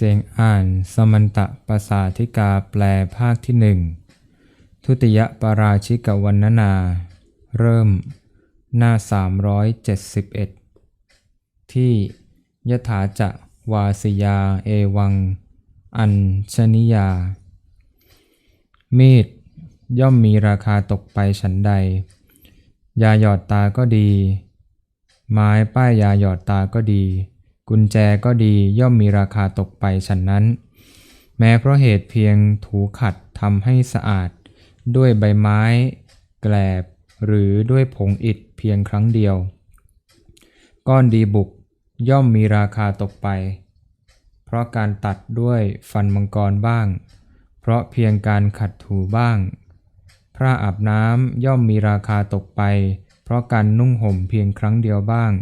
เสียงอ่านสมันตะภาษาธิกาแปลภาคที่หนึ่งทุติยปาราชิกวันนนา เริ่ม หน้า 371 ที่ยถาจะวาสยาเอวัง อัญชนิยา มีดย่อมมีราคาตกไปฉันใด ยาหยอดตาก็ดี ไม้ป้ายยาหยอดตาก็ดี กุญแจก็ดีย่อมมีราคาตกไปฉันนั้น แม้เพราะเหตุเพียงถูขัดทำให้สะอาด ด้วยใบไม้ แกลบ หรือด้วยผงอิฐเพียงครั้งเดียว ก้อนดีบุกย่อมมีราคาตกไป เพราะการตัดด้วยฟันมังกรบ้าง เพราะเพียงการขัดถูบ้าง พระอาบน้ำย่อมมีราคาตกไป เพราะการนุ่งห่มเพียงครั้งเดียวบ้าง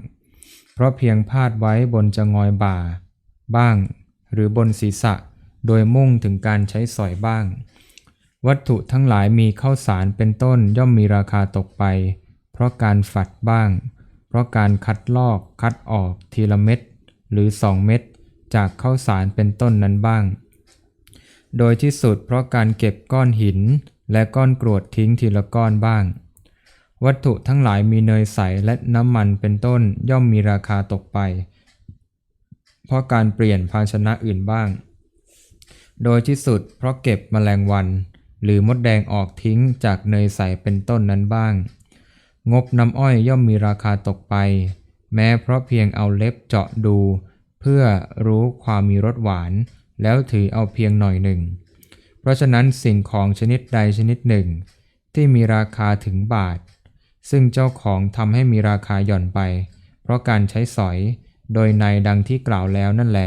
เพราะเพียงพาดไว้บนจะงอยบ่า บ้าง หรือบนศีรษะ โดยมุ่งถึงการใช้สอยบ้าง วัตถุทั้งหลายมีข้าวสารเป็นต้นย่อมมีราคาตกไป เพราะการฝัดบ้าง เพราะการคัดลอกคัดออกทีละเม็ดหรือสองเม็ดจากข้าวสารเป็นต้นนั้นบ้าง โดยที่สุดเพราะการเก็บก้อนหินและก้อนกรวดทิ้งทีละก้อนบ้าง วัตถุทั้งหลายมีเนยใสและน้ำมันเป็นต้นย่อมมีราคาตกไป เพราะการเปลี่ยนภาชนะอื่นบ้าง โดยที่สุดเพราะเก็บแมลงวัน หรือมดแดงออกทิ้งจากเนยใสเป็นต้นนั้นบ้าง งบน้ำอ้อยย่อมมีราคาตกไป แม้เพราะเพียงเอาเล็บเจาะดู เพื่อรู้ความมีรสหวาน แล้วถือเอาเพียงหน่อยหนึ่ง เพราะฉะนั้นสิ่งของชนิดใดชนิดหนึ่ง ที่มีราคาถึงบาท ซึ่งเจ้าของทำให้มีราคาหย่อนไป เพราะการใช้สอยโดยในดังที่กล่าวแล้วนั่นแหล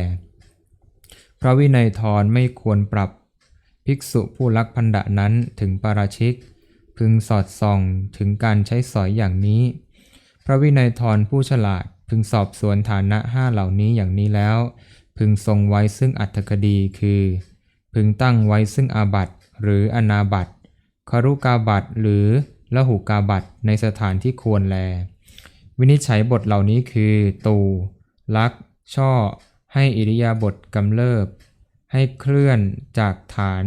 พระวินัยทรไม่ควรปรับ ภิกษุผู้รักพันดะนั้นถึงปาราชิก พึงสอดส่องถึงการใช้สอยอย่างนี้ พระวินัยทรผู้ฉลาดพึงสอบสวนฐานะห้าเหล่านี้อย่างนี้แล้ว พึงทรงไว้ซึ่งอัตถคดีคือ พึงตั้งไว้ซึ่งอาบัตหรืออนาบัตคารุกาบัตหรือ และหุกาบัตในสถานที่ควรแล วินิจฉัยบทเหล่านี้คือ ตูลัก ช่อ ให้อิริยาบถกำเริบ ให้เคลื่อนจากฐาน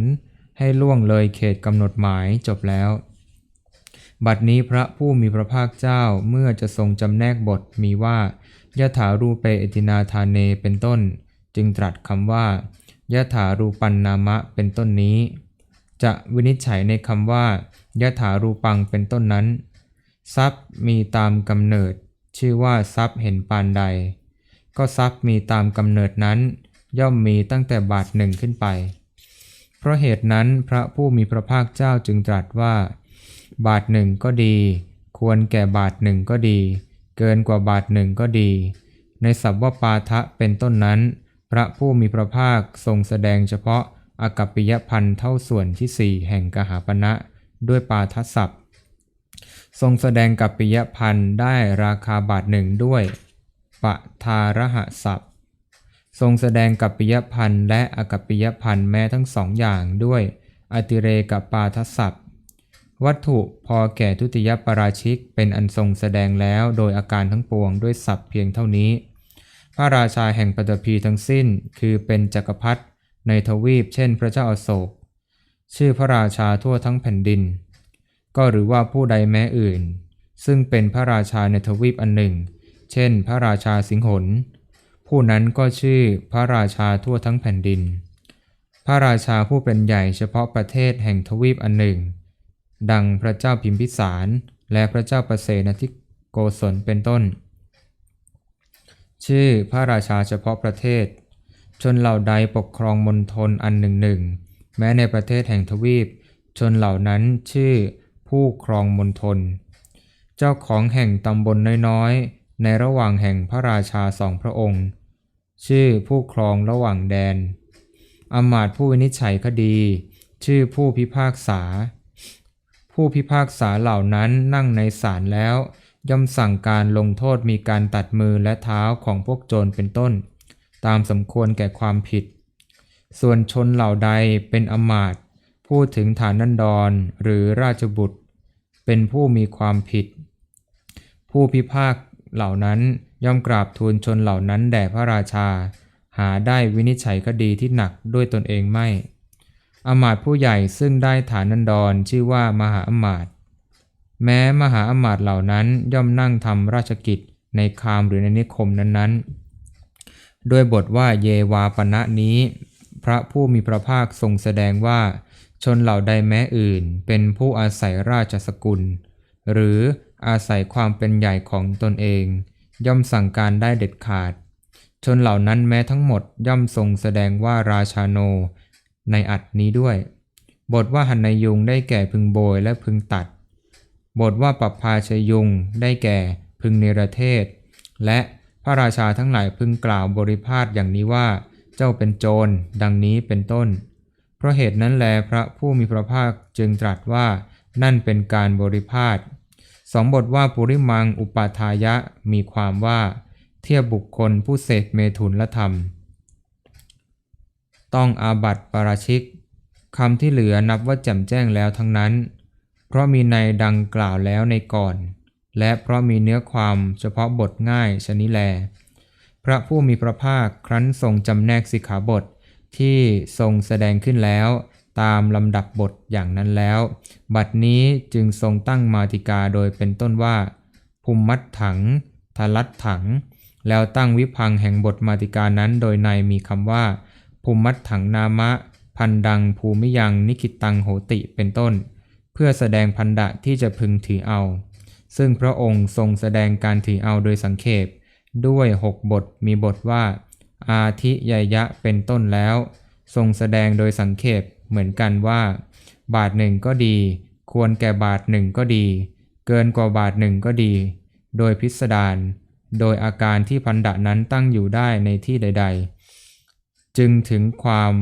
ให้ล่วงเลยเขตกำหนดหมายจบแล้ว บัดนี้พระผู้มีพระภาคเจ้าเมื่อจะทรงจำแนกบทมีว่ายะถารูเปอตินาธาเนเป็นต้น จึงตรัสคำว่ายะถารูปันนามะเป็นต้นนี้ จะวินิจฉัยในคำว่า ยะถารูปังเป็นต้นนั้น ทรัพย์มีตามกำเนิด ชื่อว่าทรัพย์เห็นปานใด ก็ทรัพย์มีตามกำเนิดนั้น ย่อมมีตั้งแต่บาทหนึ่งขึ้นไป เพราะเหตุนั้นพระผู้มีพระภาคเจ้าจึงตรัสว่า บาทหนึ่งก็ดี ควรแก่บาทหนึ่งก็ดี เกินกว่าบาทหนึ่งก็ดี ในสัพว่าปาทะเป็นต้นนั้น พระผู้มีพระภาคทรงแสดงเฉพาะอากัปปิยพันธ์เท่าส่วนที่สี่แห่งกหาปณะ ด้วยปาทศัพท์ ทรงแสดงกัปปิยพันธ์ได้ราคาบาทหนึ่งด้วยปะทารหศัพท์ ทรงแสดงกัปปิยพันธ์และอกัปปิยพันธ์แม้ทั้งสองอย่างด้วยอติเรกปาทศัพท์ วัตถุพอแก่ทุติยปราชิกเป็นอันทรงแสดงแล้วโดยอาการทั้งปวงด้วยศัพท์เพียงเท่านี้ พระราชาแห่งปฐพีทั้งสิ้น คือเป็นจักรพรรดิในทวีปเช่นพระเจ้าอโศก ชื่อพระราชาทั่วทั้งแผ่นดิน ก็หรือว่าผู้ใดแม้อื่น ซึ่งเป็นพระราชาในทวีปอันหนึ่ง เช่น พระราชาสิงหนผู้นั้นก็ชื่อพระราชาทั่วทั้งแผ่นดิน พระราชาผู้เป็นใหญ่เฉพาะประเทศแห่งทวีปอันหนึ่ง ดังพระเจ้าพิมพิสารและพระเจ้าประเสนทิโกศลเป็นต้น ชื่อพระราชาเฉพาะประเทศ ชนเหล่าใดปกครองมณฑลอันหนึ่งหนึ่ง แม้ในประเทศแห่งทวีป ชนเหล่านั้นชื่อผู้ครองมณฑล เจ้าของแห่งตำบลน้อยๆ ในระหว่างแห่งพระราชาสองพระองค์ ชื่อผู้ครองระหว่างแดนอมาตผู้วินิจฉัยคดี ชื่อผู้พิพากษา ผู้พิพากษาเหล่านั้นนั่งในศาลแล้ว ย่อมสั่งการลงโทษมีการตัดมือและเท้าของพวกโจรเป็นต้น ตามสมควรแก่ความผิด ส่วนชนเหล่าใดเป็นอมาตพูดถึงฐานันดรหรือราชบุตร เป็นผู้มีความผิด ผู้พิพากเหล่านั้นย่อมกราบทูลชนเหล่านั้นแด่พระราชา หาได้วินิจฉัยคดีที่หนักด้วยตนเองไม่ อมาตผู้ใหญ่ซึ่งได้ฐานันดรชื่อว่ามหาอมาตแม้มหาอมาตเหล่านั้นย่อมนั่งทำราชกิจในคามหรือในนิคมนั้นๆ ด้วยบทว่าเยวาปณะนี้ พระผู้มีพระภาคทรงแสดงว่า ชนเหล่าใดแม้อื่น เป็นผู้อาศัยราชสกุล หรืออาศัยความเป็นใหญ่ของตนเอง ย่อมสั่งการได้เด็ดขาด ชนเหล่านั้นแม้ทั้งหมดย่อมทรงแสดงว่าราชาโน ในอัดนี้ด้วย บทว่าหันนยุงได้แก่พึงโบยและพึงตัด บทว่าปัปพาชยุงได้แก่พึงเนรเทศ และพระราชาทั้งหลายพึงกล่าวบริพาทอย่างนี้ว่า เจ้าเป็นโจร ดังนี้เป็นต้น เพราะเหตุนั้นแลพระผู้มีพระภาคจึงตรัสว่า นั่นเป็นการบริพาทสองบทว่าปุริมังอุปาทายะมีความว่า เทียบบุคคลผู้เสพเมถุนละธรรม ต้องอาบัติปราชิกคำที่เหลือนับว่าแจ่มแจ้งแล้วทั้งนั้น เพราะมีในดังกล่าวแล้วในก่อน และเพราะมีเนื้อความเฉพาะบทง่ายชนิแล พระผู้มีพระภาคครั้นทรงจำแนกสิกขาบทที่ทรงแสดงขึ้นแล้ว ตามลำดับบทอย่างนั้นแล้ว บัดนี้จึงทรงตั้งมาติกาโดยเป็นต้นว่า ภูมิมัดถังทลัดถัง แล้วตั้งวิพังแห่งบทมาติกานั้นโดยในมีคำว่า ภูมิมัดถังนามะ พันดังภูมิยังนิคิตังโหติเป็นต้น เพื่อแสดงพันดะที่จะพึงถือเอา ซึ่งพระองค์ทรงแสดงการถือเอาโดยสังเขป ด้วยหกบทมีบทว่า อาทิยยะเป็นต้นแล้ว ทรงแสดงโดยสังเขปเหมือนกันว่า บาทหนึ่งก็ดี ควรแก่บาทหนึ่งก็ดี เกินกว่าบาทหนึ่งก็ดี โดยพิสดารโดยอาการที่พันดะนั้นตั้งอยู่ได้ในที่ใด ๆ จึงถึงความ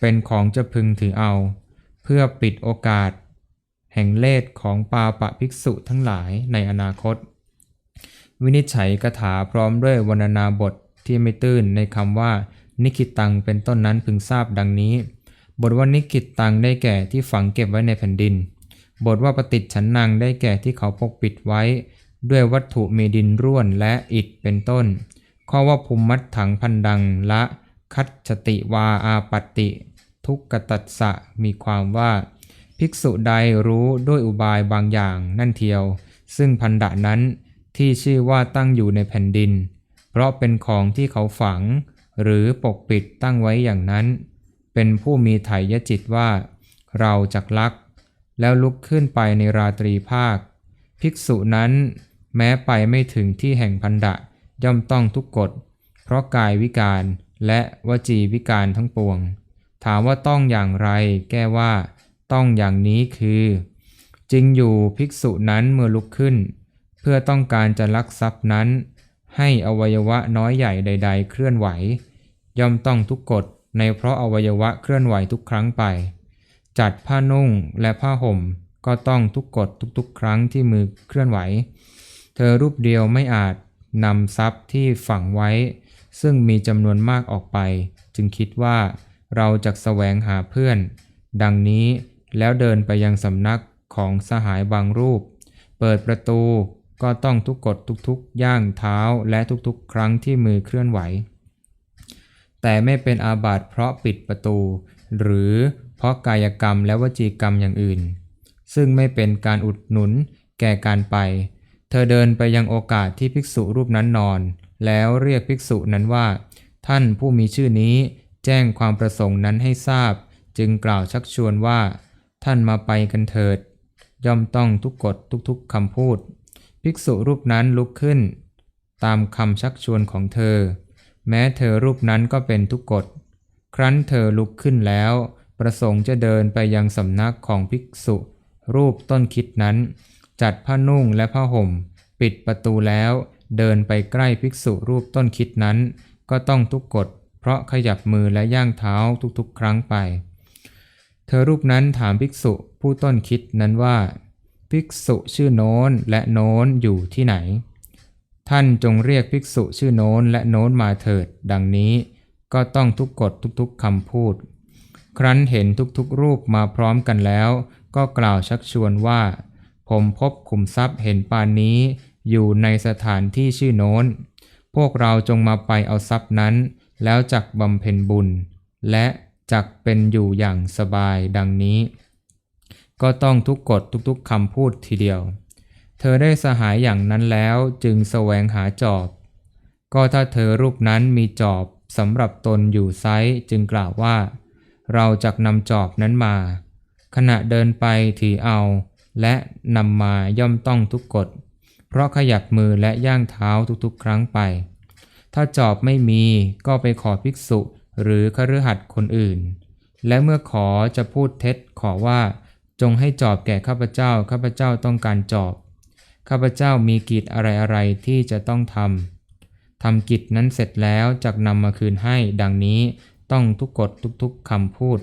เป็นของจะพึงถือเอา เพื่อปิดโอกาส แห่งเลศของปาปะภิกษุทั้งหลายในอนาคต วินิจฉัยคาถาพร้อมด้วยวรรณนาบทที่ไม่ตื้นในคำว่า นิคิตังเป็นต้นนั้นพึงทราบดังนี้ บทว่านิคิตังได้แก่ที่ฝังเก็บไว้ในแผ่นดิน บทว่าปฏิจฉันนังได้แก่ที่เขาปกปิดไว้ ด้วยวัตถุมีดินร่วนและอิฐเป็นต้น ข้อว่าภูมิมัดถังพันดังละคัตชติวาอาปติ ทุกกตัสสะมีความว่า ภิกษุใดรู้ด้วยอุบายบางอย่างนั่นเทียว ซึ่งพันดะนั้น ที่ชื่อว่าตั้งอยู่ในแผ่นดิน เพราะเป็นของที่เขาฝัง หรือปกปิดตั้งไว้อย่างนั้น เป็นผู้มีไถยจิตว่า เราจักลัก แล้วลุกขึ้นไปในราตรีภาค ภิกษุนั้น แม้ไปไม่ถึงที่แห่งพันดะย่อมต้องทุกกฎ เพราะกายวิการและวจีวิการทั้งปวง ถามว่าต้องอย่างไร แก้ว่า ต้องอย่างนี้คือ จริงอยู่ภิกษุนั้นเมื่อลุกขึ้น พื่อต้องการจะลักทรัพย์นั้น ให้อวัยวะน้อยใหญ่ใด ๆ เคลื่อนไหว ย่อมต้องทุกกฎในเพราะอวัยวะเคลื่อนไหวทุกครั้งไป จัดผ้านุ่งและผ้าห่มก็ต้องทุกกฎทุกๆ ครั้งที่มือเคลื่อนไหว เธอรูปเดียวไม่อาจนำทรัพย์ที่ฝังไว้ ซึ่งมีจำนวนมากออกไป จึงคิดว่าเราจะแสวงหาเพื่อน ดังนี้แล้วเดินไปยังสำนักของสหายบางรูป เปิดประตู ก็ต้องทุกกฎทุกๆ ย่างเท้าและทุกๆ ครั้งที่มือเคลื่อนไหว แต่ไม่เป็นอาบัติเพราะปิดประตู หรือเพราะกายกรรมและวจีกรรมอย่างอื่น ซึ่งไม่เป็นการอุดหนุนแก่การไป เธอเดินไปยังโอกาสที่ภิกษุรูปนั้นนอน แล้วเรียกภิกษุนั้นว่า ท่านผู้มีชื่อนี้แจ้งความประสงค์นั้นให้ทราบ จึงกล่าวชักชวนว่า ท่านมาไปกันเถิด ย่อมต้องทุกกฎทุกๆคำพูด ภิกษุรูปนั้นลุกขึ้น ตามคำชักชวนของเธอ แม้เธอรูปนั้นก็เป็นทุกกฎ ครั้นเธอลุกขึ้นแล้ว ประสงค์จะเดินไปยังสำนักของภิกษุ รูปต้นคิดนั้น จัดผ้านุ่งและผ้าห่ม ปิดประตูแล้วเดินไปใกล้ภิกษุรูปต้นคิดนั้น ก็ต้องทุกกฎ เพราะขยับมือและย่างเท้าทุกๆ ครั้งไป เธอรูปนั้นถามภิกษุผู้ต้นคิดนั้นว่า ภิกษุชื่อโน้นและโน้นอยู่ที่ไหน ท่านจงเรียกภิกษุชื่อโน้นและโน้นมาเถิด ดังนี้ก็ต้องทุกกฎทุกๆคำพูด ครั้นเห็นทุกๆรูปมาพร้อมกันแล้ว ก็กล่าวชักชวนว่า ผมพบขุมทรัพย์เห็นปานนี้ อยู่ในสถานที่ชื่อโน้น พวกเราจงมาไปเอาทรัพย์นั้น แล้วจักบำเพ็ญบุญ และจักเป็นอยู่อย่างสบายดังนี้ ก็ต้องทุกกฎทุกๆคำพูดทีเดียว เธอได้สหายอย่างนั้นแล้วจึงแสวงหาจอบ ก็ถ้าเธอรูปนั้นมีจอบสำหรับตนอยู่ไซจึงกล่าวว่า เราจักนำจอบนั้นมา ขณะเดินไปถือเอา และนำมาย่อมต้องทุกกฎ เพราะขยับมือและย่างเท้าทุกๆ ครั้งไป ถ้าจอบไม่มีก็ไปขอภิกษุหรือคฤหัสถ์คนอื่น และเมื่อขอจะพูดเท็จขอว่า จงให้จอบแก่ข้าพเจ้า ข้าพเจ้าต้องการจอบ ข้าพเจ้ามีกิจอะไรๆที่จะต้องทำ ทำกิจนั้นเสร็จแล้วจักนำมาคืนให้ ดังนี้ต้องทุกกฎทุกๆคำพูด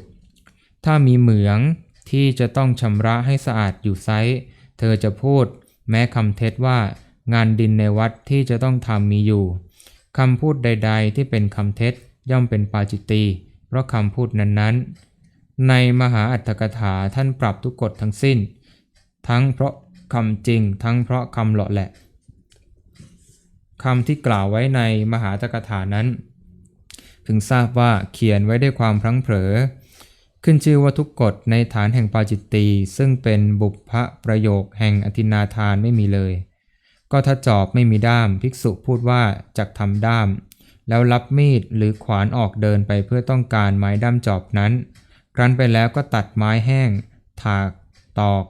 ถ้ามีเหมืองที่จะต้องชำระให้สะอาดอยู่ไซส์เธอจะพูด แม้คำเท็จว่างานดินในวัดที่จะต้องทำมีอยู่คำพูดใด ๆ ที่เป็นคำเท็จย่อมเป็นปาจิตตีเพราะคำพูดนั้นๆ ในมหาอัตถกถาท่านปรับทุกกฎทั้งสิ้น ทั้งเพราะคำจริง ทั้งเพราะคำหลาะแหละคำที่กล่าวไว้ในมหาอัตถกถานั้น ถึงทราบว่าเขียนไว้ด้วยความพลั้งเผลอ ขึ้นชื่อว่าทุกกฎในฐานแห่งปาจิตตีซึ่งเป็นบุพพประโยคแห่งอธินาทานไม่มีเลย ก็ถ้าจอบไม่มีด้าม ภิกษุพูดว่าจักทำด้าม แล้วรับมีดหรือขวานออกเดินไปเพื่อต้องการไม้ด้ามจอบนั้น ครั้นไปแล้วก็ตัดไม้แห้ง ถาก ตอก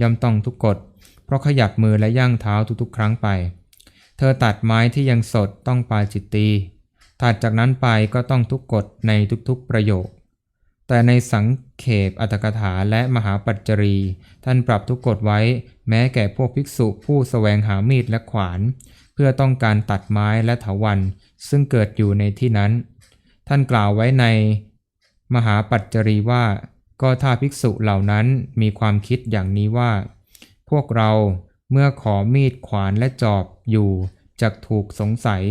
ย่อมต้องทุกกฎ เพราะขยับมือและย่างเท้าทุกๆ ครั้งไป เธอตัดไม้ที่ยังสดต้องปาจิตตีถัดจากนั้นไปก็ต้องทุกกฎในทุกๆประโยค แต่ในสังเขปอัตถกถาและมหาปัจจรี ท่านปรับทุกกฎไว้ แม้แก่พวกภิกษุผู้สแสวงหามีดและขวาน เพื่อต้องการตัดไม้และเถาวัน ซึ่งเกิดอยู่ในที่นั้น ท่านกล่าวไว้ใน มหาปัจจรีว่า ก็ถ้าภิกษุเหล่านั้นมีความคิดอย่างนี้ว่า พวกเราเมื่อขอมีดขวานและจอบอยู่จักถูกสงสัย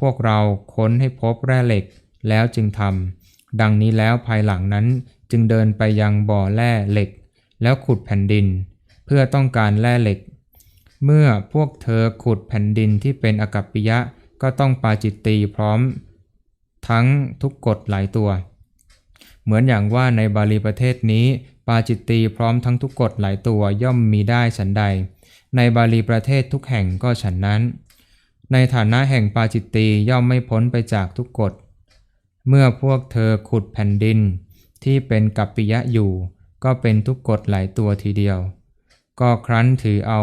พวกเราค้นให้พบแร่เหล็กแล้วจึงทำดังนี้แล้วภายหลังนั้นจึงเดินไปยังบ่อแร่เหล็ก แล้วขุดแผ่นดิน เพื่อต้องการแร่เหล็ก เมื่อพวกเธอขุดแผ่นดินที่เป็นอกัปปิยะก็ต้องปาจิตตีพร้อม ทั้งทุกกฎหลายตัว เหมือนอย่างว่าในบาลีประเทศนี้ ปาจิตตีพร้อมทั้งทุกกฎหลายตัวย่อมมีได้ฉันใด ในบาลีประเทศทุกแห่งก็ฉันนั้น ในฐานะแห่งปาจิตตีย่อมไม่พ้นไปจากทุกกฎ เมื่อพวกเธอขุดแผ่นดิน ที่เป็นกัปปิยะอยู่ ก็เป็นทุกกฎหลายตัวทีเดียว ก็ครั้นถือเอา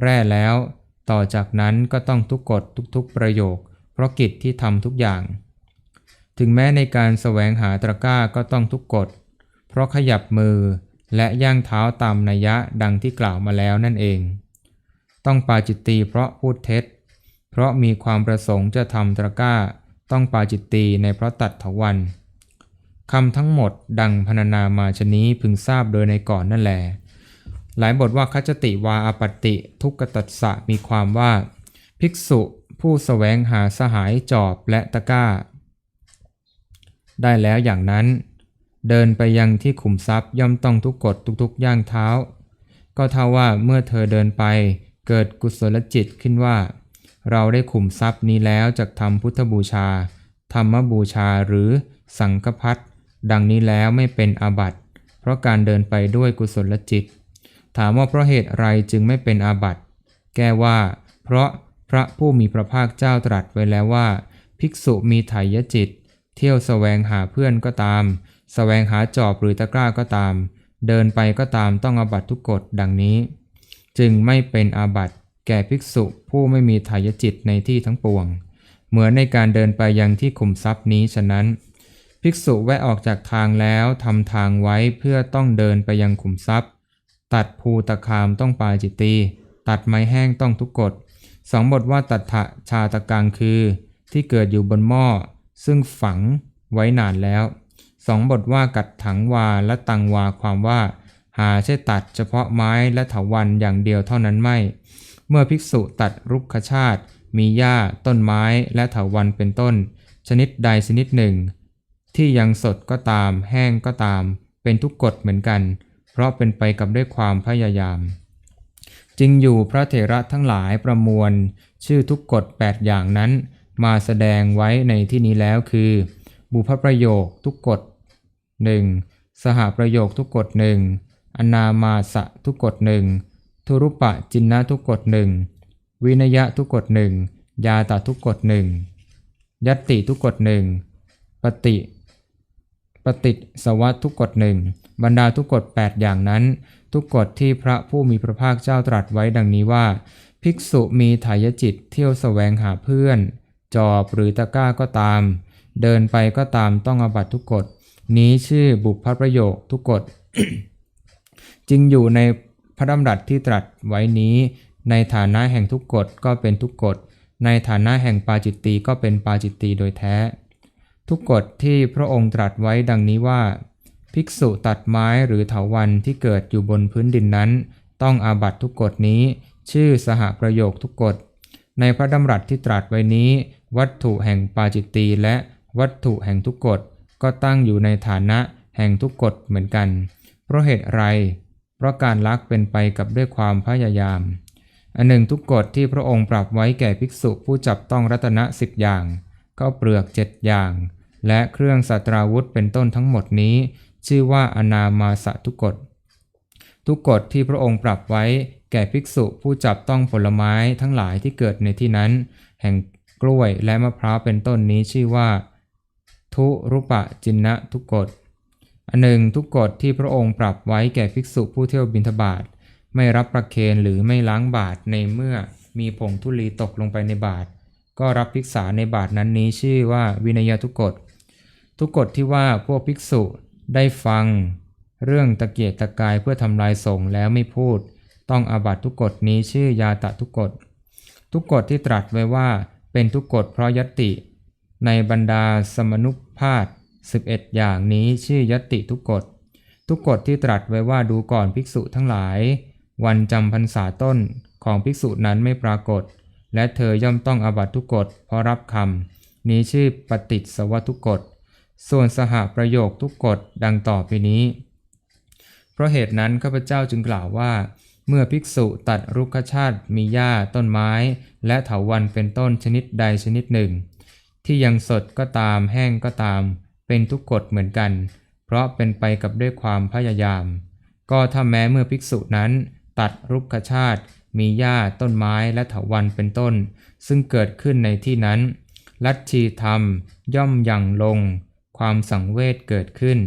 แร่แล้ว ต่อจากนั้นก็ต้องทุกกฎทุกๆประโยค เพราะกิจที่ทำทุกอย่าง ถึงแม้ในการแสวงหาตะกร้าก็ต้องทุกกฎ เพราะขยับมือและย่างเท้าตามนัยยะดังที่กล่าวมาแล้วนั่นเอง ต้องปาจิตตีเพราะพูดเท็จ เพราะมีความประสงค์จะทำตะกร้า ต้องปาจิตตีในเพราะตัดถวันคำทั้งหมดดังพรรณนามาชนี้พึงทราบโดยในก่อนนั่นแหละหลายบทว่าคัจติวาอปตติทุกขตัสสะมีความว่า ภิกษุผู้สแสวงหาสหายจอบและตะก้า ได้แล้วอย่างนั้น เดินไปยังที่ขุมทรัพย์ย่อมต้องทุกกฎทุกๆย่างเท้า ก็เท่าว่าเมื่อเธอเดินไปเกิดกุศลจิตขึ้นว่า เราได้ขุมทรัพย์นี้แล้วจากทำพุทธบูชา ธรรมบูชาหรือสังฆพัฒดังนี้แล้วไม่เป็นอาบัติเพราะการเดินไปด้วยกุศลจิต ถามว่าเพราะเหตุไรจึงไม่เป็นอาบัติแก้ว่า เพราะพระผู้มีพระภาคเจ้าตรัสไว้แล้วว่า ภิกษุมีไถยจิต เที่ยวสแสวงหาเพื่อนก็ตามสแสวงหาจอบหรือตะกร้าก็ตาม เดินไปก็ตามต้องอาบัตทุกกฎดังนี้ จึงไม่เป็นอาบัตแก่ภิกษุผู้ไม่มีไถยจิตในที่ทั้งปวง เหมือนในการเดินไปยังที่ขุมทรัพย์นี้ฉะนั้น ภิกษุแวะออกจากทางแล้วทำทางไว้เพื่อต้องเดินไปยังขุมทรัพย์ ตัดภูตะคามต้องปาจิตตีตัดไม้แห้งต้องทุกกฎสองบทว่าตัดถะชาตะกังคือ ที่เกิดอยู่บนหม้อ ซึ่งฝังไว้นานแล้วสองบทว่ากัดถังวาและตังวาความว่า หาใช่ตัดเฉพาะไม้และเถาวันอย่างเดียวเท่านั้นไม่ เมื่อภิกษุตัดรุกขชาติ มีหญ้า ต้นไม้และเถาวันเป็นต้น ชนิดใดชนิดหนึ่ง ที่ยังสดก็ตาม แห้งก็ตาม เป็นทุกกฎเหมือนกัน เพราะเป็นไปกับด้วยความพยายาม จึงอยู่พระเถระทั้งหลายประมวล ชื่อทุกกฎ8อย่างนั้น มาแสดงไว้ในที่นี้แล้วคือ บุพประโยคทุกกฎหนึ่งสหประโยคทุกกฎหนึ่งอนามาสะทุกกฎหนึ่งทุรุปะจินนะทุกกฎหนึ่งวินยะทุกกฎหนึ่งยาตะทุกกฎหนึ่งยัตติทุกกฎหนึ่งปฏิปฏิสวัตทุกกฎหนึ่งบรรดาทุกกฎ8อย่างนั้น ทุกกฎที่พระผู้มีพระภาคเจ้าตรัสไว้ดังนี้ว่า ภิกษุมีถายจิตเที่ยวแสวงหาเพื่อน จอบหรือตะกร้าก็ตาม เดินไปก็ตามต้องอาบัตทุกกฎ นี้ชื่อบุพพประโยคทุกกฎ จึงอยู่ในพระดำรัสที่ตรัสไว้นี้ ในฐานะแห่งทุกกฎก็เป็นทุกกฎ ในฐานะแห่งปาจิตตีก็เป็นปาจิตตีโดยแท้ ทุกกฎที่พระองค์ตรัสไว้ดังนี้ว่า ภิกษุตัดไม้หรือเถาวันที่เกิดอยู่บนพื้นดินนั้น ต้องอาบัตทุกกฎนี้ ชื่อสหประโยคทุกกฎในพระดำรัสที่ตรัสไว้นี้ วัตถุแห่งปาจิตตีและวัตถุแห่งทุกกฎก็ตั้งอยู่ในฐานะแห่งทุกกฎเหมือนกัน เพราะเหตุไร เพราะการลักเป็นไปกับด้วยความพยายาม อันหนึ่งทุกกฎที่พระองค์ปรับไว้แก่ภิกษุผู้จับต้องรัตนะสิบอย่างข้าวเปลือกเจ็ดอย่าง และเครื่องสัตราวุธเป็นต้นทั้งหมดนี้ ชื่อว่าอนามาสะทุกกฎทุกกฎที่พระองค์ปรับไว้แก่ภิกษุผู้จับต้องผลไม้ทั้งหลายที่เกิดในที่นั้น แห่ง กล้วยและมะพร้าวเป็นต้นนี้ชื่อว่า ทุรุปะจินนะทุกกฎอันหนึ่งทุกกฎที่พระองค์ปรับไว้แก่ภิกษุผู้เที่ยวบิณฑบาตไม่รับประเคนหรือไม่ล้างบาตรในเมื่อมีผงธุลีตกลงไปในบาตรก็รับภิกษาในบาตรนั้นนี้ชื่อว่าวินัยทุกกฎทุกกฎที่ว่าพวกภิกษุได้ฟัง เรื่องตะเกียกตะกายเพื่อทำลายสงแล้วไม่พูด ต้องอาบัตทุกกฎนี้ชื่อยาตะทุกกฎทุกกฎที่ตรัสไว้ว่า เป็นทุกกฎเพราะยติ ในบรรดาสมนุภาพ11 อย่างนี้ชื่อยติทุกกฎ ทุกกฎที่ตรัสไว้ว่าดูก่อนภิกษุทั้งหลาย วันจำพรรษาต้นของภิกษุนั้นไม่ปรากฏ และเธอย่อมต้องอาบัตทุกกฎเพราะรับคำนี้ชื่อปฏิสวัทุกกฎ ส่วนสหประโยคทุกกฎดังต่อไปนี้ เพราะเหตุนั้นข้าพเจ้าจึงกล่าวว่า เมื่อภิกษุตัดรุกขชาติมีหญ้าต้นไม้ และเถาวันเป็นต้นชนิดใดชนิดหนึ่ง ที่ยังสดก็ตามแห้งก็ตาม เป็นทุกกฎเหมือนกัน เพราะเป็นไปกับด้วยความพยายาม ก็ถ้าแม้เมื่อภิกษุนั้น ตัดรุกขชาติ มีหญ้าต้นไม้และเถาวันเป็นต้น ซึ่งเกิดขึ้นในที่นั้น ลัทธิธรรม ย่อมยังลง ความสังเวชเกิดขึ้น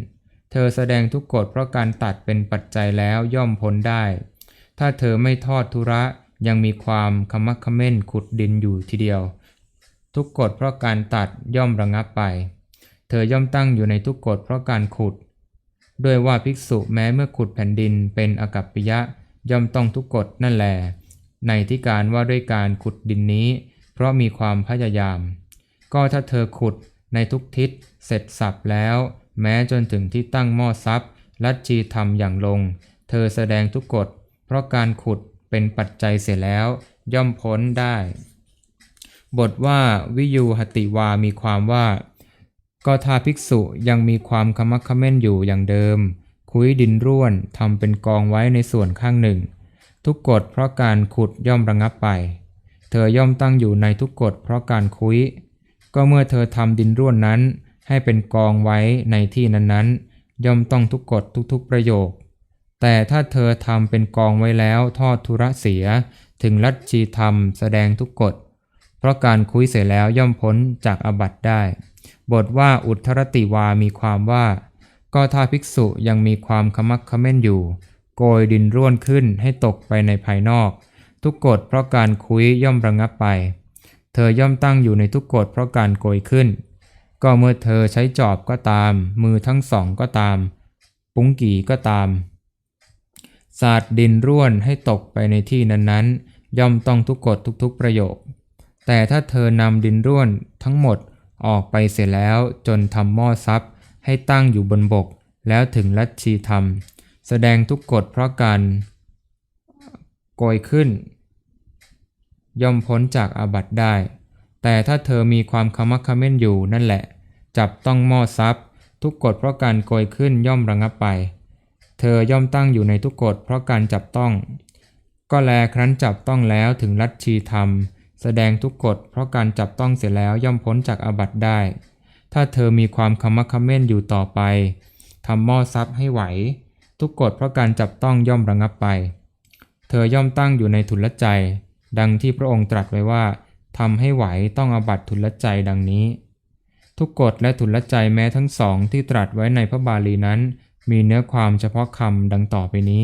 เธอแสดงทุกกฎเพราะการตัดเป็นปัจจัยแล้วย่อมพ้นได้ ถ้าเธอไม่ทอดทุระยังมีความขมักเขม้นขุดดินอยู่ทีเดียว ทุกกฎเพราะการตัดย่อมระงับไป เธอย่อมตั้งอยู่ในทุกกฎเพราะการขุด ด้วยว่าภิกษุแม้เมื่อขุดแผ่นดินเป็นอกัปปิยะย่อมต้องทุกกฎนั่นแหลในที่การว่าด้วยการขุดดินนี้ เพราะมีความพยายาม ก็ถ้าเธอขุดในทุกทิศเสร็จสับแล้ว แม้จนถึงที่ตั้งหม้อซับลัทธิธรรมอย่างลง เธอแสดงทุกกฎ เพราะการขุดเป็นปัจจัยเสียแล้วย่อมพ้นได้ บทว่าวิยูหติวามีความว่า ก็ถ้าภิกษุยังมีความขมักเขม้นอยู่อย่างเดิม คุยดินร่วนทำเป็นกองไว้ในส่วนข้างหนึ่ง ทุกกฎเพราะการขุดย่อมระงับไป เธอย่อมตั้งอยู่ในทุกกฎเพราะการคุยก็เมื่อเธอทำดินร่วนนั้น ให้เป็นกองไว้ในที่นั้นๆ ย่อมต้องทุกกฎทุกๆประโยค แต่ถ้าเธอทำเป็นกองไว้แล้วทอดทุระเสีย ถึงลัทธิธรรมแสดงทุกกฎ เพราะการคุยเสร็จแล้วย่อมพ้นจากอบัตได้ บทว่าอุทธรติวามีความว่า ก็ถ้าภิกษุยังมีความขมักเขม้นอยู่ โกยดินร่วนขึ้นให้ตกไปในภายนอก ทุกกฎเพราะการคุยย่อมระงับไป เธอย่อมตั้งอยู่ในทุกกฎเพราะการโกยขึ้น ก็เมื่อเธอใช้จอบก็ตาม มือทั้งสองก็ตาม ปุ้งกี่ก็ตาม ศาสาดดินร่วนให้ตกไปในที่นั้นๆ ย่อมต้องทุกกฎทุกๆประโยค แต่ถ้าเธอนำดินร่วนทั้งหมดออกไปเสร็จแล้วจนทำหม้อซับให้ตั้งอยู่บนบก แล้วถึงลัทธิธรรม แสดงทุกกฎเพราะการโกยขึ้น ย่อมพ้นจากอาบัติได้ แต่ถ้าเธอมีความขมักเขม้นอยู่นั่นแหละ จับต้องหม้อซับทุกกฎเพราะการโกยขึ้นย่อมระงับไป เธอย่อมตั้งอยู่ในทุกกฎเพราะการจับต้อง ก็แลครั้นจับต้องแล้วถึงลัทธิธรรม แสดงทุกกฎเพราะการจับต้องเสียแล้วย่อมพ้นจากอาบัติได้ ถ้าเธอมีความคำมักคำเม่นอยู่ต่อไปทำหม้อซับให้ไหว ทุกกฎเพราะการจับต้องย่อมระงับไป เธอย่อมตั้งอยู่ในทุลใจ ดังที่พระองค์ตรัสไว้ว่าทำให้ไหวต้องอาบัตทุลใจดังนี้ ทุกกฎและทุลใจแม้ทั้งสองที่ตรัสไว้ในพระบาลีนั้น มีเนื้อความเฉพาะคำดังต่อไปนี้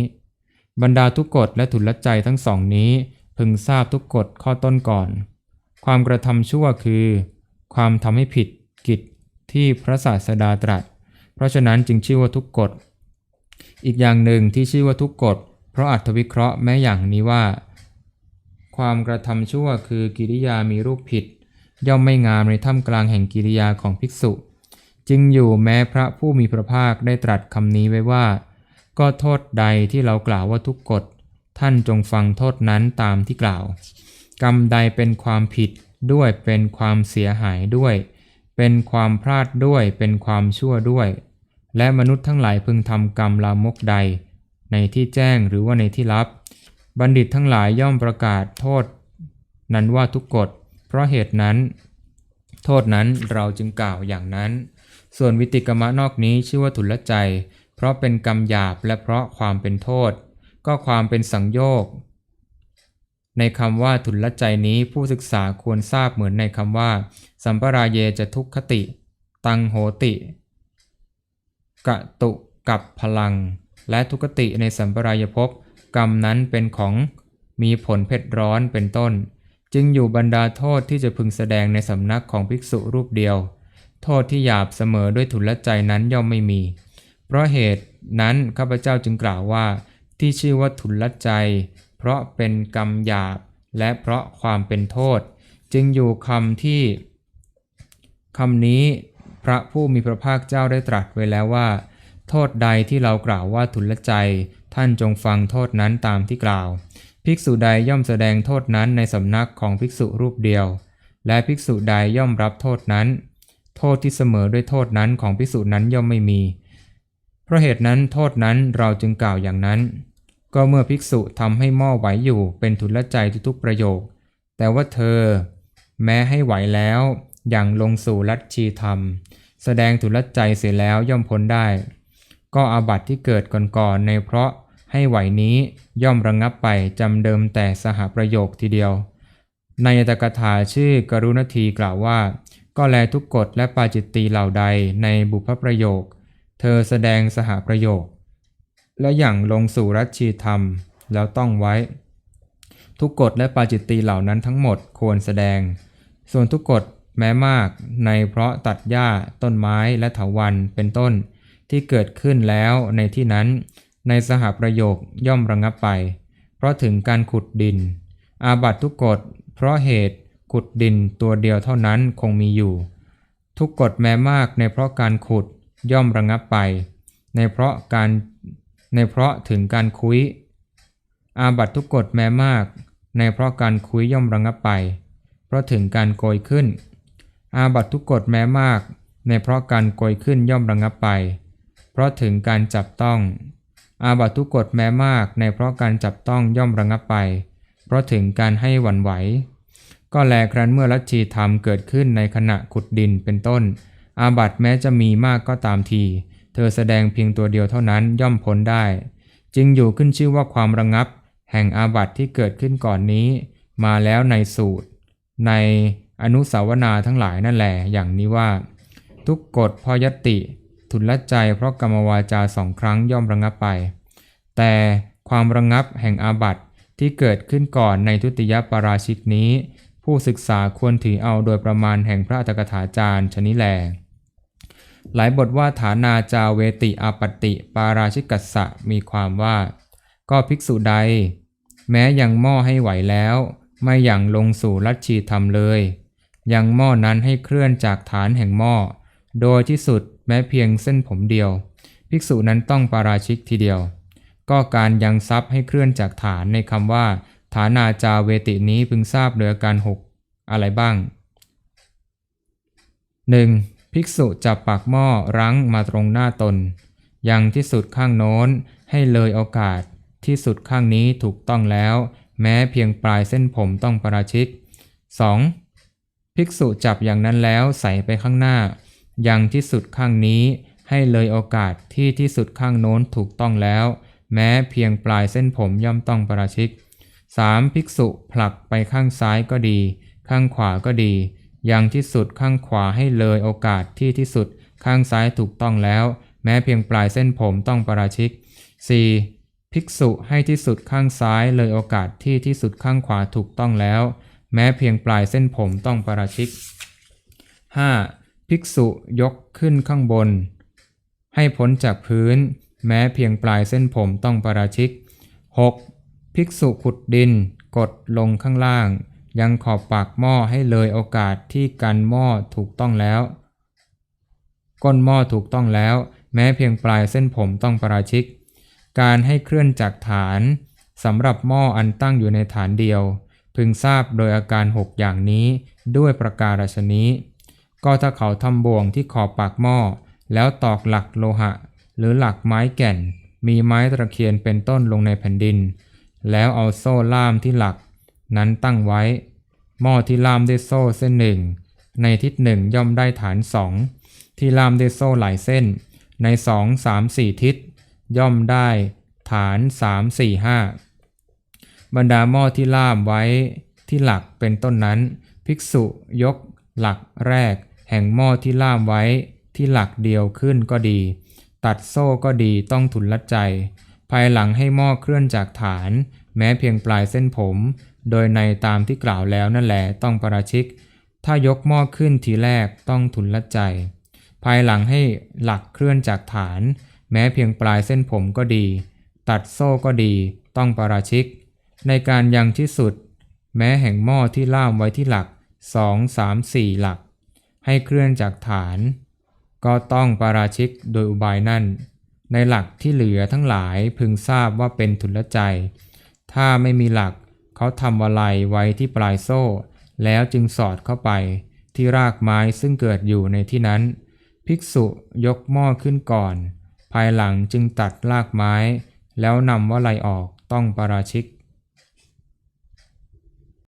บรรดาทุกกฎและทุลใจทั้งสองนี้ พึงทราบทุกกฎข้อต้นก่อน ความกระทำชั่วคือ ความทำให้ผิดกิจที่พระศาสดาตรัส เพราะฉะนั้นจึงชื่อว่าทุกกฎ อีกอย่างหนึ่งที่ชื่อว่าทุกกฎ เพราะอัตวิเคราะห์แม้อย่างนี้ว่า ความกระทำชั่วคือกิริยามีรูปผิด ย่อมไม่งามในท่ามกลางแห่งกิริยาของภิกษุ จึงอยู่แม้พระผู้มีพระภาคได้ตรัสคำนี้ไว้ว่า ก็โทษใดที่เรากล่าวว่าทุกกฎ ท่านจงฟังโทษนั้นตามที่กล่าว กรรมใดเป็นความผิดด้วยเป็นความเสียหายด้วย เป็นความพลาดด้วยเป็นความชั่วด้วย และมนุษย์ทั้งหลายพึงทำกรรมลามกใด ในที่แจ้งหรือว่าในที่ลับ บัณฑิตทั้งหลายย่อมประกาศโทษ นั้นว่าทุกกฎ เพราะเหตุนั้น โทษนั้นเราจึงกล่าวอย่างนั้น ส่วนวิติกรรมะนอกนี้ชื่อว่าทุลใจ เพราะเป็นกรรมหยาบและเพราะความเป็นโทษ ก็ความเป็นสังโยก ในคำว่าทุลใจนี้ผู้ศึกษาควรทราบเหมือนในคำว่า สัมปราเยจะทุกขติ ตังโหติ กะตุกับพลัง และทุกขติในสัมปรายภพกรรมนั้นเป็นของมีผลเผ็ดร้อนเป็นต้น จึงอยู่บรรดาโทษที่จะพึงแสดงในสำนักของภิกษุรูปเดียว โทษที่หยาบเสมอด้วยทุลใจนั้นย่อมไม่มี เพราะเหตุนั้นข้าพเจ้าจึงกล่าวว่า ที่ชื่อว่าทุลใจ เพราะเป็นกรรมหยาบและเพราะความเป็นโทษ จึงอยู่คำที่คำนี้พระผู้มีพระภาคเจ้าได้ตรัสไว้แล้วว่า โทษใดที่เรากล่าวว่าทุลใจ ท่านจงฟังโทษนั้นตามที่กล่าว ภิกษุใดย่อมแสดงโทษนั้นในสำนักของภิกษุรูปเดียว และภิกษุใดย่อมรับโทษนั้น โทษที่เสมอด้วยโทษนั้นของภิกษุนั้นย่อมไม่มี เพราะเหตุนั้นโทษนั้นเราจึงกล่าวอย่างนั้น ก็เมื่อภิกษุทำให้หม้อไหวอยู่เป็นทุลใจทุกๆประโยค แต่ว่าเธอ แม้ให้ไหวแล้วอย่างลงสู่ลัทธิธรรม แสดงทุลใจเสียแล้วย่อมพ้นได้ ก็อาบัติที่เกิดก่อนๆในเพราะให้ไหวนี้ย่อมระงงับไปจำเดิมแต่สหประโยคทีเดียว ในอัตกถาชื่อกรุณทีกล่าวว่า ก็แลทุกกฎและปาจิตตีเหล่าใดในบุพประโยค เธอแสดงสหประโยค และอย่างลงสู่รัชชีธรรมแล้วต้องไว้ ทุกกฎและปาจิตตีเหล่านั้นทั้งหมดควรแสดง ส่วนทุกกฎแม้มากในเพราะตัดหญ้าต้นไม้และเถาวันเป็นต้นที่เกิดขึ้นแล้วในที่นั้น ในสหประโยคย่อมระงับไป เพราะถึงการขุดดิน อาบัตทุกกฎเพราะเหตุ ขุดดินตัวเดียวเท่านั้นคงมีอยู่ ทุกกฎแม้มากในเพราะการขุดย่อมระงับไป ในเพราะการในเพราะถึงการคุยอาบัตทุกกฎแม้มาก ในเพราะการคุยย่อมระงับไป เพราะถึงการโกยขึ้น อาบัตทุกกฎแม้มาก ในเพราะการโกยขึ้นย่อมระงับไป เพราะถึงการจับต้อง อาบัตทุกกฎแม้มาก ในเพราะการจับต้องย่อมระงับไป เพราะถึงการให้หวั่นไหว ก็แลครั้นเมื่อลัทธิธรรมเกิดขึ้นในขณะขุดดินเป็นต้น อาบัตแม้จะมีมากก็ตามที เธอแสดงเพียงตัวเดียวเท่านั้นย่อมพ้นได้ จึงอยู่ขึ้นชื่อว่าความระงับ แห่งอาบัตที่เกิดขึ้นก่อนนี้ มาแล้วในสูตร ในอนุสาวนาทั้งหลายนั่นแหละอย่างนี้ว่า ทุกกฎพอยติ ทุนละใจเพราะกรรมวาจาสองครั้งย่อมระงับไป แต่ความระงับแห่งอาบัตที่เกิดขึ้นก่อนในทุติยปาราชิกนี้ ผู้ศึกษาควรถือเอาโดยประมาณแห่งพระอัตถกถาจารย์ชนิแล หลายบทว่าฐานาจาเวติอาปติ ปาราชิกัสสะมีความว่า ก็ภิกษุใด แม้ยังหม้อให้ไหวแล้ว ไม่อย่างลงสู่ลัทธิธรรมเลย ยังหม้อนั้นให้เคลื่อนจากฐานแห่งหม้อ โดยที่สุดแม้เพียงเส้นผมเดียว ภิกษุนั้นต้องปาราชิกทีเดียว ก็การยังทรัพย์ให้เคลื่อนจากฐานในคำว่า ฐานาจาเวตินี้พึงทราบโดยอาการหกอะไรบ้าง 1. ภิกษุจับปากหม้อรั้งมาตรงหน้าตน ยังที่สุดข้างโน้นให้เลยโอกาสที่สุดข้างนี้ถูกต้องแล้ว แม้เพียงปลายเส้นผมต้องประชิก 2. ภิกษุจับอย่างนั้นแล้วใส่ไปข้างหน้า ยังที่สุดข้างนี้ให้เลยโอกาสที่ที่สุดข้างโน้นถูกต้องแล้ว แม้เพียงปลายเส้นผมย่อมต้องประราชิก 3. ภิกษุผลักไปข้างซ้ายก็ดี ข้างขวาก็ดียังที่สุดข้างขวาให้เลยโอกาสที่ที่สุด ข้างซ้ายถูกต้องแล้ว แม้เพียงปลายเส้นผมต้องประราชิก 4. ภิกษุให้ที่สุดข้างซ้ายเลยโอกาสที่ที่สุดข้างขวาถูกต้องแล้ว แม้เพียงปลายเส้นผมต้องประราชิก 5. ภิกษุยกขึ้นข้างบน ให้พ้นจากพื้น แม้เพียงปลายเส้นผมต้องประราชิก 6. ภิกษุขุดดิน กดลงข้างล่าง ยังขอบปากหม้อให้เลยโอกาสที่กันหม้อถูกต้องแล้ว ก้นหม้อถูกต้องแล้ว แม้เพียงปลายเส้นผมต้องประราชิก การให้เคลื่อนจากฐานสำหรับหม้ออันตั้งอยู่ในฐานเดียว พึงทราบโดยอาการ 6 อย่างนี้ด้วยประการฉนี้ ก็ถ้าเขาทำบ่วงที่ขอบปากหม้อ แล้วตอกหลักโลหะ หรือหลักไม้แก่น มีไม้ตะเคียนเป็นต้นลงในแผ่นดิน แล้วเอาโซ่ล่ามที่หลัก นั้นตั้งไว้ หม้อที่ล่ามด้วยโซ่เส้นหนึ่ง ในทิศหนึ่งย่อมได้ฐานสองที่ล่ามด้วยโซ่หลายเส้น ในสองสามสี่ทิศ ย่อมได้ฐานสามสี่ห้าบรรดาหม้อที่ล่ามไว้ที่หลักเป็นต้นนั้น ภิกษุยกหลักแรก แห่งหม้อที่ล่ามไว้ที่หลักเดียวขึ้นก็ดี ตัดโซ่ก็ดีต้องทุนละใจ ภายหลังให้หม้อเคลื่อนจากฐาน แม้เพียงปลายเส้นผม โดยในตามที่กล่าวแล้วนั่นแหละต้องประชิก ถ้ายกหม้อขึ้นทีแรกต้องทุนละใจ ภายหลังให้หลักเคลื่อนจากฐาน แม้เพียงปลายเส้นผมก็ดี ตัดโซ่ก็ดี ต้องประชิก ในการยังที่สุด แม้แห่งหม้อที่ล่ามไว้ที่หลัก 2 3 4 หลัก ให้เคลื่อนจากฐาน ก็ต้องปราชิกโดยอุบายนั่น ในหลักที่เหลือทั้งหลายพึงทราบว่าเป็นทุนละใจ ถ้าไม่มีหลักเขาทำวลัยไว้ที่ปลายโซ่ แล้วจึงสอดเข้าไป ที่รากไม้ซึ่งเกิดอยู่ในที่นั้น ภิกษุยกหม้อขึ้นก่อน ภายหลังจึงตัดรากไม้ แล้วนำวลัยออกต้องปราชิก